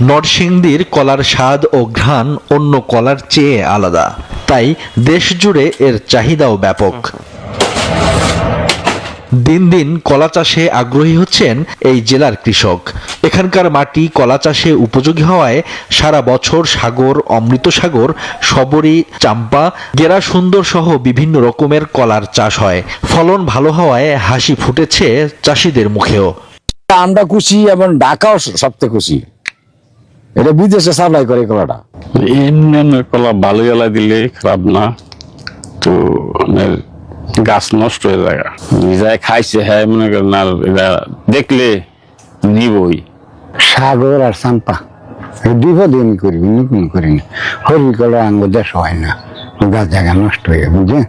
নরসিংদীর কলার স্বাদ ও ঘ্রাণ অন্য কলার চেয়ে আলাদা। তাই দেশ জুড়ে এর চাহিদাও ব্যাপক। দিন দিন কলা চাষে আগ্রহী হচ্ছেন এই জেলার কৃষক। এখানকার মাটি কলা চাষে উপযোগী হওয়ায় সারা বছর সাগর অমৃত সাগর সবরি, চাম্পা, গেরা সুন্দর সহ বিভিন্ন রকমের কলার চাষ হয়। ফলন ভালো হওয়ায় হাসি ফুটেছে চাষিদের মুখেও। আমরা খুশি এবং ঢাকাও সবচেয়ে খুশি। এটা বিদেশে সাপ্লাই করে কলাটা। এমনি কলা ভালো গেলা দিলে খারাপ না। তো মানে গাছ নষ্ট হয়ে যায়। যাই খাইছে হ্যাঁ মনে করেন আর এরা দেখলে নিবই। সাগর আর চাম্পা এই দুই পদে আমি করি অন্য কোনো করি না। হরি কলা আঙ্গ দেশ হয় না গাছ জায়গা নষ্ট হয়ে যায়, বুঝলেন?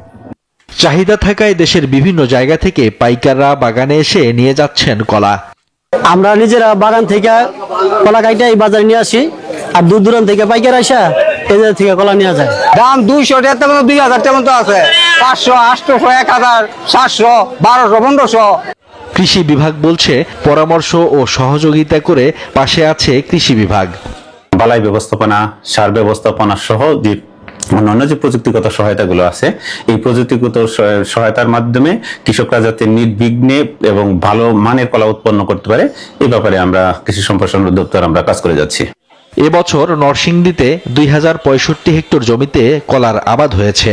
চাহিদা থাকায় দেশের বিভিন্ন জায়গা থেকে পাইকাররা বাগানে এসে নিয়ে যাচ্ছেন কলা। আমরা নিজেরা বাগান থেকে কলা কাইটা এই বাজারে নিয়ে আসি। আর দূর দূরান্ত থেকে পাইকার আসা এদের থেকে কলা নিয়ে যায়। দাম দুইশো টাকা মতো দুই হাজার টাকা মতো আছে। পাঁচশো আটশোশো এক হাজার সাতশো বারোশো পনেরোশো। কৃষি বিভাগ বলছে পরামর্শ ও সহযোগিতা করে পাশে আছে কৃষি বিভাগ। বালাই ব্যবস্থাপনা সার ব্যবস্থাপনা সহ যে অন্যান্য যে প্রযুক্তিগত সহায়তাগুলো আছে, এই প্রযুক্তিগত সহায়তার মাধ্যমে কৃষকরা যাতে নির্বিঘ্নে এবং ভালো মানের কলা উৎপন্ন করতে পারে এই ব্যাপারে আমরা কৃষি সম্প্রসারণ দপ্তর আমরা কাজ করে যাচ্ছি। এবছর নরসিংদীতে দুই হাজার পঁয়ষট্টি হেক্টর জমিতে কলার আবাদ হয়েছে।